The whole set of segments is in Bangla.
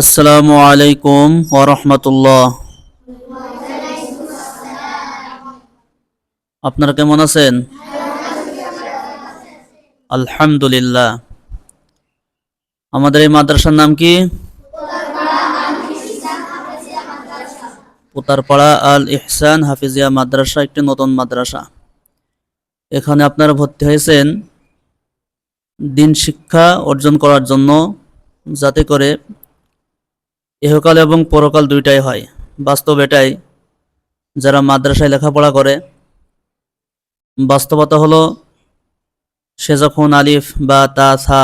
আসসালামু আলাইকুম ওরহমতুল্লাহ আপনারা কেমন আছেন? আলহামদুলিল্লাহ। আমাদের এই মাদ্রাসার নাম কি? পুতারপাড়া আল ইহসান হাফিজিয়া মাদ্রাসা, একটি নতুন মাদ্রাসা। এখানে আপনারা ভর্তি হয়েছেন দিন শিক্ষা অর্জন করার জন্য, যাতে করে ইহকাল এবং পরকাল দুইটাই হয়। বাস্তব এটাই, যারা মাদ্রাসায় লেখাপড়া করে, বাস্তবতা হলো সে যখন আলিফ বা তা, সা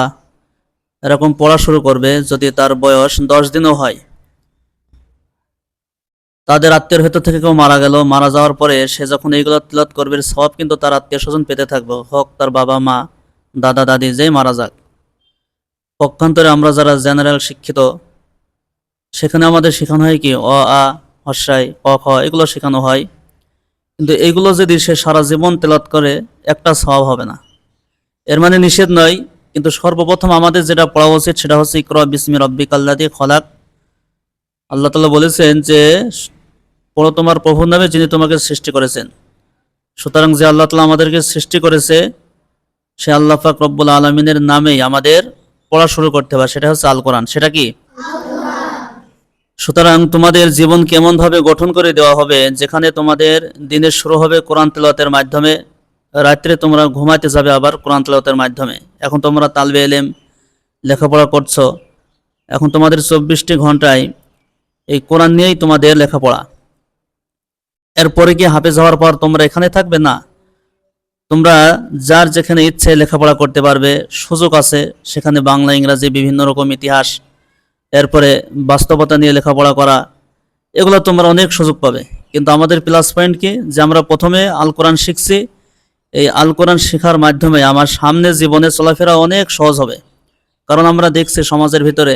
এরকম পড়া শুরু করবে, যদি তার বয়স দশ দিনও হয়, তাদের আত্মীয়র ভেতর থেকে কেউ মারা গেল, মারা যাওয়ার পরে সে যখন এইগুলো তিলত করবে সব কিন্তু তার আত্মীয় স্বজন পেতে থাকবে। হোক তার বাবা, মা, দাদা, দাদি, যেই মারা যাক। পক্ষান্তরে আমরা যারা জেনারেল শিক্ষিত সেখানে আমাদের শেখানো হয় কি, অ, আ হর্ষাই অ, খ, এগুলো শেখানো হয়। কিন্তু এগুলো যদি সে সারা জীবন তেলাত করে, একটা স্বভাব হবে না। এর মানে নিষেধ নয়, কিন্তু সর্বপ্রথম আমাদের যেটা পড়া উচিত সেটা হচ্ছে ইকরা বিসমি রব্বিক আল্লাদি খলাক। আল্লাহ তালা বলেছেন যে, পড়ো তোমার প্রভুর নামে যিনি তোমাকে সৃষ্টি করেছেন। সুতরাং যে আল্লাহ তালা আমাদেরকে সৃষ্টি করেছে, সে আল্লাহ পাক রব্বুল আলমিনের নামেই আমাদের পড়া শুরু করতে হবে। সেটা হচ্ছে আল কোরআন। সেটা কি? সুতরাং তোমাদের জীবন কেমনভাবে গঠন করে দেওয়া হবে, যেখানে তোমাদের দিনের শুরু হবে কোরআন তেলাওয়াতের মাধ্যমে, রাত্রে তোমরা ঘুমাতে যাবে আবার কোরআন তেলাওয়াতের মাধ্যমে। এখন তোমরা তালবে এলেম, লেখাপড়া করছ। এখন তোমাদের চব্বিশটি ঘন্টায় এই কোরআন নিয়েই তোমাদের লেখাপড়া। এরপরে কি হাফেজ হওয়ার পর তোমরা এখানে থাকবে না। তোমরা যার যেখানে ইচ্ছে লেখাপড়া করতে পারবে, সুযোগ আছে, সেখানে বাংলা, ইংরাজি, বিভিন্ন রকম ইতিহাস এরপরে বাস্তবতা নিয়ে লেখাপড়া করা, এগুলো তোমরা অনেক সুযোগ পাবে। কিন্তু আমাদের প্লাস পয়েন্ট কি? যে আমরা প্রথমে আল কোরআন শিখছি। এই আল কোরআন শেখার মাধ্যমে আমার সামনে জীবনে চলাফেরা অনেক সহজ হবে। কারণ আমরা দেখছি সমাজের ভিতরে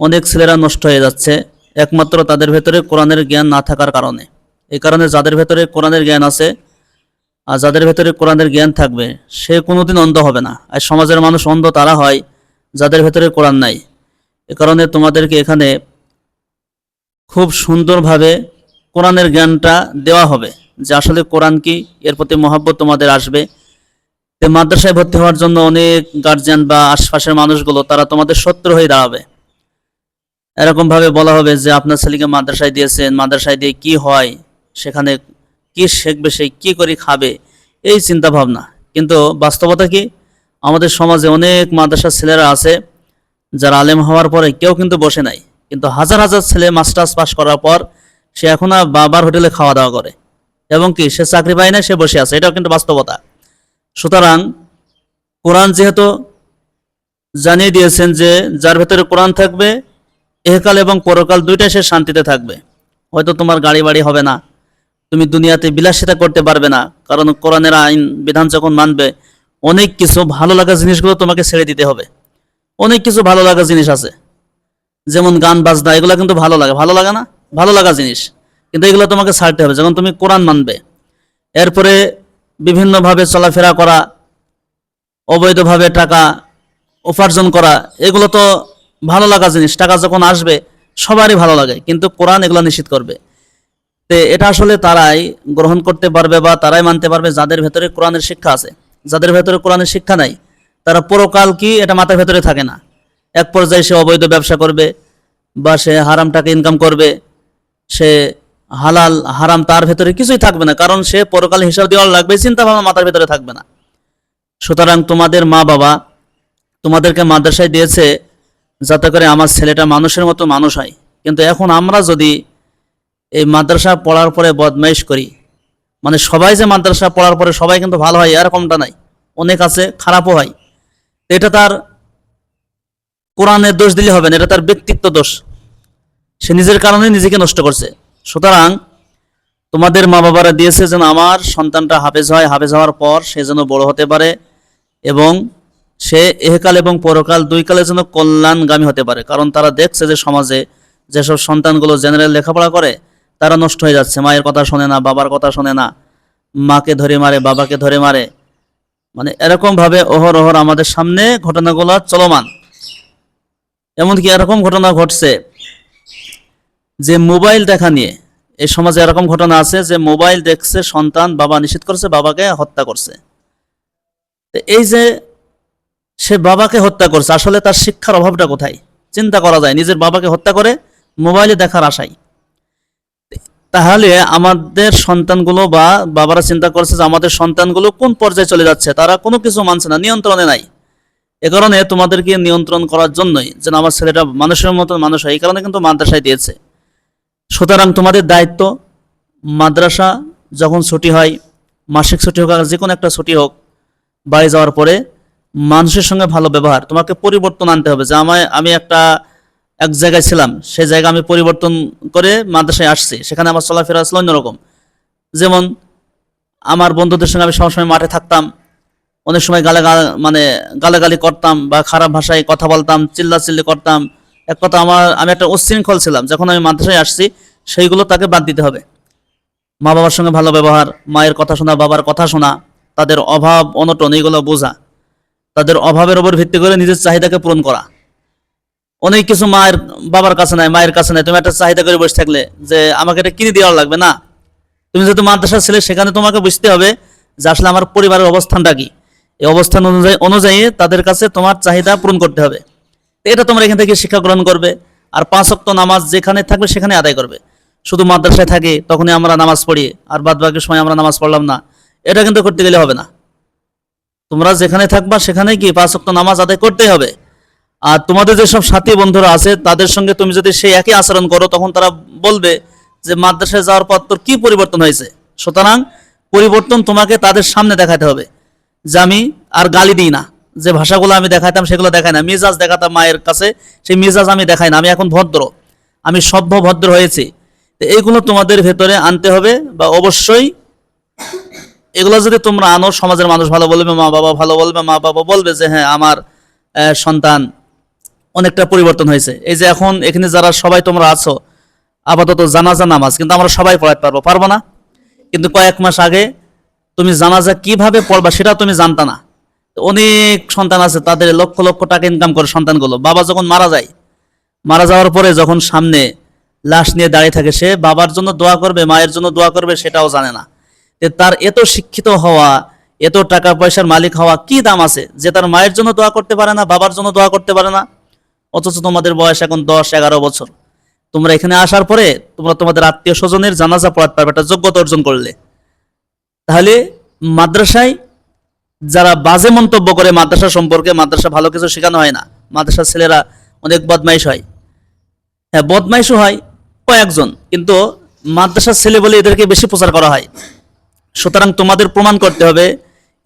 অনেক ছেলেরা নষ্ট হয়ে যাচ্ছে, একমাত্র তাদের ভেতরে কোরআনের জ্ঞান না থাকার কারণে। এই কারণে যাদের ভেতরে কোরআনের জ্ঞান আছে আর যাদের ভেতরে কোরআনের জ্ঞান থাকবে, সে কোনোদিন অন্ধ হবে না। আর সমাজের মানুষ অন্ধ তারা হয় যাদের ভেতরে কোরআন নাই। এ কারণে তোমাদেরকে এখানে খুব সুন্দরভাবে কোরআনের জ্ঞানটা দেওয়া হবে যে আসলে কোরআন কি, এর প্রতি মহাব্বত তোমাদের আসবে। তো মাদ্রাসায় ভর্তি হওয়ার জন্য অনেক গার্জিয়ান বা আশপাশের মানুষগুলো, তারা তোমাদের শত্রু হয়ে দাঁড়াবে। এরকম ভাবে বলা হবে যে আপনার ছেলেকে মাদ্রাসায় দিয়েছেন, মাদ্রাসায় দিয়ে কি হয়, সেখানে কি শিখবে, সে কি করে খাবে, এই চিন্তা ভাবনা কিন্তু বাস্তবতা কি? আমাদের সমাজে অনেক মাদ্রাসার ছেলেরা আছে যারা আলেম হওয়ার পরে কেউ কিন্তু বসে নাই। কিন্তু হাজার হাজার ছেলে মাস্টার্স পাস করার পর সে এখন আর বাবার হোটেলে খাওয়া দাওয়া করে। এবং কি, সে চাকরি পায় না সে বসে আছে। এটাও কিন্তু বাস্তবতা। সুতরাং কোরআন যেহেতু জানিয়ে দিয়েছেন যে যার ভেতরে কোরআন থাকবে, এহকাল এবং পরকাল দুইটাই সে শান্তিতে থাকবে। হয়তো তোমার গাড়ি বাড়ি হবে না। তুমি দুনিয়াতে বিলাসিতা করতে পারবে না। কারণ কোরআনের আইন, বিধান যখন মানবে, অনেক কিছু ভালো লাগা জিনিসগুলো তোমাকে ছেড়ে দিতে হবে। অনেক কিছু ভালো লাগা জিনিস আছে। যেমন গান, বাজনা, এগুলো কিন্তু ভালো লাগে। ভালো লাগে না? ভালো লাগা জিনিস। কিন্তু এগুলো তোমাকে ছাড়তে হবে। যখন তুমি কোরআন মানবে, এরপরে বিভিন্নভাবে চলাফেরা করা, অবৈধভাবে টাকা উপার্জন করা, এগুলো তো ভালো লাগা জিনিস। টাকা যখন আসবে, সবারই ভালো লাগে। কিন্তু কোরআন এগুলো নিষিদ্ধ করবে। তো এটা আসলে তারাই গ্রহণ করতে পারবে বা তারাই মানতে পারবে যাদের ভেতরে কোরআনের শিক্ষা আছে। যাদের ভেতরে কোরআনের শিক্ষা নাই তারা পরকাল কি এটা মাথার ভেতরে থাকে না। এক পর্যায়ে সে অবৈধ ব্যবসা করবে বা সে হারাম টাকা ইনকাম করবে, সে হালাল, হারাম তার ভেতরে কিছুই থাকবে না, কারণ সে পরকাল হিসাব দেওয়ার লাগবে চিন্তা ভাবনা মাথার ভেতরে থাকবে না। সুতরাং তোমাদের মা বাবা তোমাদেরকে মাদ্রাসায় দিয়েছে যাতে করে আমার ছেলেটা মানুষের মতো মানুষ হয়। কিন্তু এখন আমরা যদি এই মাদ্রাসা পড়ার পরে বদমাইশ করি মানে সবাই যে মাদ্রাসা পড়ার পরে সবাই কিন্তু ভালো হয়, এরকমটা নাই। অনেক আছে, খারাপও হয়। এটা তার কোরআনের দোষ দিলে হবে না, এটা তার ব্যক্তিত্ব দোষ। সে নিজের কারণে নিজেকে নষ্ট করছে। সুতরাং তোমাদের মা বাবারা দিয়েছে যেন আমার সন্তানটা হাফেজ হয়, হাফেজ হওয়ার পর সে যেন বড় হতে পারে এবং সে এহকাল এবং পরকাল দুই কালে যেন কল্যাণগামী হতে পারে। কারণ তারা দেখছে যে সমাজে যেসব সন্তানগুলো জেনারেল লেখাপড়া করে, তারা নষ্ট হয়ে যাচ্ছে। মায়ের কথা শোনে না, বাবার কথা শোনে না। মাকে ধরে মারে, বাবাকে ধরে মারে। মানে এরকম ভাবে অহর অহর আমাদের সামনে ঘটনাগুলো চলমান। এমনকি এরকম ঘটনা ঘটছে যে মোবাইল দেখা নিয়ে, এই সমাজে এরকম ঘটনা আছে যে মোবাইল দেখছে সন্তান, বাবা নিষেধ করছে, বাবাকে হত্যা করছে। এই যে সে বাবাকে হত্যা করছে, আসলে তার শিক্ষার অভাবটা কোথায়? চিন্তা করা যায়, নিজের বাবাকে হত্যা করে মোবাইলে দেখার আশায়। তাহলে আমাদের সন্তানগুলো বা বাবারা চিন্তা করছে যে আমাদের সন্তানগুলো কোন পর্যায়ে চলে যাচ্ছে? তারা কোনো কিছু মানছে না, নিয়ন্ত্রণে নাই। এ কারণে তোমাদেরকে নিয়ন্ত্রণ করার জন্যই যেন আমার ছেলেটা মানুষের মতো মানুষ হয়, এই কারণে কিন্তু মাদ্রাসায় দিয়েছে। সুতরাং তোমাদের দায়িত্ব মাদ্রাসা যখন ছুটি হয়, মাসিক ছুটি হোক আর যে কোনো একটা ছুটি হোক, বাড়ি যাওয়ার পরে মানুষের সঙ্গে ভালো ব্যবহার, তোমাকে পরিবর্তন আনতে হবে। যে আমায় আমি একটা এক জায়গায় ছিলাম সেই জায়গা আমি পরিবর্তন করে মাদ্রাসায় আসছি। সেখানে আমার চলাফেরা ছিল অন্যরকম। যেমন আমার বন্ধুদের সঙ্গে আমি সবসময় মাঠে থাকতাম, অনেক সময় গালে মানে গালাগালি করতাম বা খারাপ ভাষায় কথা বলতাম, চিল্লাচিল্লি করতাম। এক কথা আমার, আমি একটা উচ্ছৃঙ্খল ছিলাম। যখন আমি মাদ্রাসায় আসছি, সেইগুলো তাকে বাদ দিতে হবে। মা বাবার সঙ্গে ভালো ব্যবহার, মায়ের কথা শোনা, বাবার কথা শোনা, তাদের অভাব, অনটন, এইগুলো বোঝা। তাদের অভাবের উপর ভিত্তি করে নিজের চাহিদাকে পূরণ করা। অনেক কিছু মায়ের বাবার কাছে নাই, মায়ের কাছে নাই। তুমি একটা চাহিদা করে বসে থাকলে যে আমাকে এটা কিনে দেওয়ার লাগবে না। তুমি যেহেতু মাদ্রাসা ছেলে, সেখানে তোমাকে বুঝতে হবে যে আসলে আমার পরিবারের অবস্থানটা কি। এই অবস্থান অনুযায়ী অনুযায়ী তাদের কাছে তোমার চাহিদা পূরণ করতে হবে। এটা তোমরা এখান থেকে শিক্ষা গ্রহণ করবে আর পাঁচ অক্ত নামাজ যেখানে থাকবে সেখানে আদায় করবে। শুধু মাদ্রাসায় থাকি, তখনই আমরা নামাজ পড়ি, আর বাদ বাকি সময় আমরা নামাজ পড়লাম না। এটা কিন্তু করতে গেলে হবে না। তোমরা যেখানে থাকবা সেখানে কি পাঁচ অক্ত নামাজ আদায় করতেই হবে। আর তোমাদের যেসব সাথী বন্ধুরা আছে, তাদের সঙ্গে তুমি যদি সেই একই আচরণ করো, তখন তারা বলবে যে মাদ্রাসায় যাওয়ার পর তোর কি পরিবর্তন হয়েছে? সুতরাং পরিবর্তন তোমাকে তাদের সামনে দেখাতে হবে যে আমি আর গালি দিই না। যে ভাষাগুলো আমি দেখাতাম, সেগুলো দেখাই না। মিজাজ দেখাতাম মায়ের কাছে, সেই মিজাজ আমি দেখাই না। আমি এখন ভদ্র, আমি সভ্য ভদ্র হয়েছি। এইগুলো তোমাদের ভেতরে আনতে হবে বা অবশ্যই এগুলো যদি তোমরা আনো, সমাজের মানুষ ভালো বলবে, মা বাবা ভালো বলবে, মা বাবা বলবে যে হ্যাঁ আমার সন্তান অনেকটা পরিবর্তন হয়েছে। এই যে এখন এখানে যারা সবাই তোমরা আছো, আপাতত জানাজা নামাজ, কিন্তু আমরা সবাই পড়াতে পারব। পারব না? কিন্তু কয়েক মাস আগে তুমি জানাজা কীভাবে পড়বা সেটা তুমি জানতা না। অনেক সন্তান আছে, তাদের লক্ষ লক্ষ টাকা ইনকাম করে সন্তানগুলো। বাবা যখন মারা যায়, মারা যাওয়ার পরে যখন সামনে লাশ নিয়ে দাঁড়িয়ে থাকে, সে বাবার জন্য দোয়া করবে, মায়ের জন্য দোয়া করবে, সেটাও জানে না। তার এত শিক্ষিত হওয়া, এত টাকা পয়সার মালিক হওয়া কি দাম আছে? যে তার মায়ের জন্য দোয়া করতে পারে না, বাবার জন্য দোয়া করতে পারে না। অথচ তোমাদের বয়স এখন দশ, এগারো বছর। তোমরা এখানে আসার পরে তোমরা তোমাদের আত্মীয় স্বজনের জানাজা পড়াতে পারবে একটা যোগ্যতা অর্জন করলে। তাহলে মাদ্রাসায় যারা বাজে মন্তব্য করে মাদ্রাসা সম্পর্কে মাদ্রাসা ভালো কিছু শেখানো হয় না। মাদ্রাসার ছেলেরা অনেক বদমাইশ হয়। হ্যাঁ বদমাইশও হয় কয়েকজন, কিন্তু মাদ্রাসার ছেলে বলে এদেরকে বেশি প্রচার করা হয়। সুতরাং তোমাদের প্রমাণ করতে হবে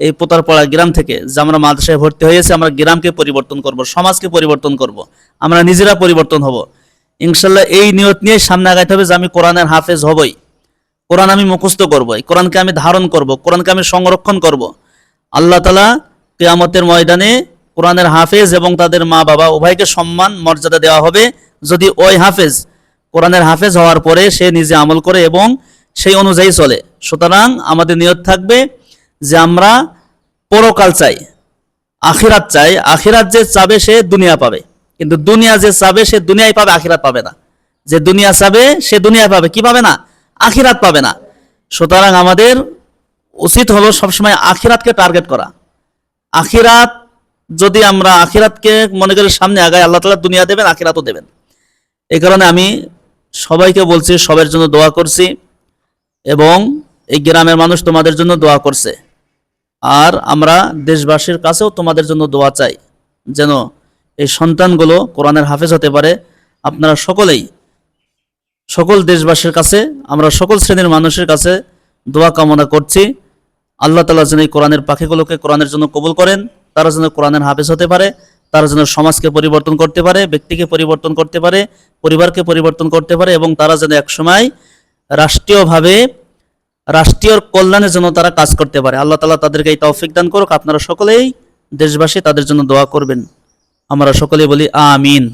এই পোতারপাড়া গ্রাম থেকে যে আমরা মাদ্রাসায় ভর্তি হয়েছে, আমরা গ্রামকে পরিবর্তন করব, সমাজকে পরিবর্তন করব, আমরা নিজেরা পরিবর্তন হব। ইনশাল্লাহ এই নিয়ত নিয়ে সামনে আগাইতে হবে যে আমি কোরআনের হাফেজ হবই। কোরআন আমি মুখস্থ করব কোরআনকে আমি ধারণ করব, কোরআনকে আমি সংরক্ষণ করব। আল্লাহ তালা কেয়ামতের ময়দানে কোরআনের হাফেজ এবং তাদের মা বাবা উভয়কে সম্মান, মর্যাদা দেওয়া হবে। যদি ওই হাফেজ কোরআনের হাফেজ হওয়ার পরে সে নিজে আমল করে এবং সেই অনুযায়ী চলে। সুতরাং আমাদের নিয়ত থাকবে যে আমরা পরকাল চাই, আখিরাত চাই। আখিরাত যে চাবে সে দুনিয়া পাবে। কিন্তু দুনিয়া যে চাবে সে দুনিয়ায় পাবে, আখিরাত পাবে না। যে দুনিয়া চাবে সে দুনিয়ায় পাবে, কি পাবে না? আখিরাত পাবে না। সুতরাং আমাদের উচিত হলো সবসময় আখিরাতকে টার্গেট করা। আখিরাত যদি আমরা আখিরাতকে মনে করি সামনে আগায়, আল্লাহ তালা দুনিয়া দেবেন, আখিরাতও দেবেন। এই কারণে আমি সবাইকে বলছি, সবার জন্য দোয়া করছি এবং এই গ্রামের মানুষ তোমাদের জন্য দোয়া করছে। আর আমরা দেশবাসীর কাছেও তোমাদের জন্য দোয়া চাই যেন এই সন্তানগুলো কোরআনের হাফেজ হতে পারে। আপনারা সকলেই, সকল দেশবাসীর কাছে, আমরা সকল শ্রেণির মানুষের কাছে দোয়া কামনা করছি। আল্লাহ তালা যেন এই কোরআনের পাখিগুলোকে কোরআনের জন্য কবুল করেন, তারা যেন কোরআনের হাফেজ হতে পারে, তারা যেন সমাজকে পরিবর্তন করতে পারে, ব্যক্তিকে পরিবর্তন করতে পারে, পরিবারকে পরিবর্তন করতে পারে এবং তারা যেন একসময় রাষ্ট্রীয়ভাবে রাষ্ট্রীয় কল্যাণের জন্য তারা কাজ করতে পারে। আল্লাহ তালা তাদেরকে এই তৌফিক দান করুক। আপনারা সকলেই দেশবাসী তাদের জন্য দোয়া করবেন। আমরা সকলেই বলি, আমিন।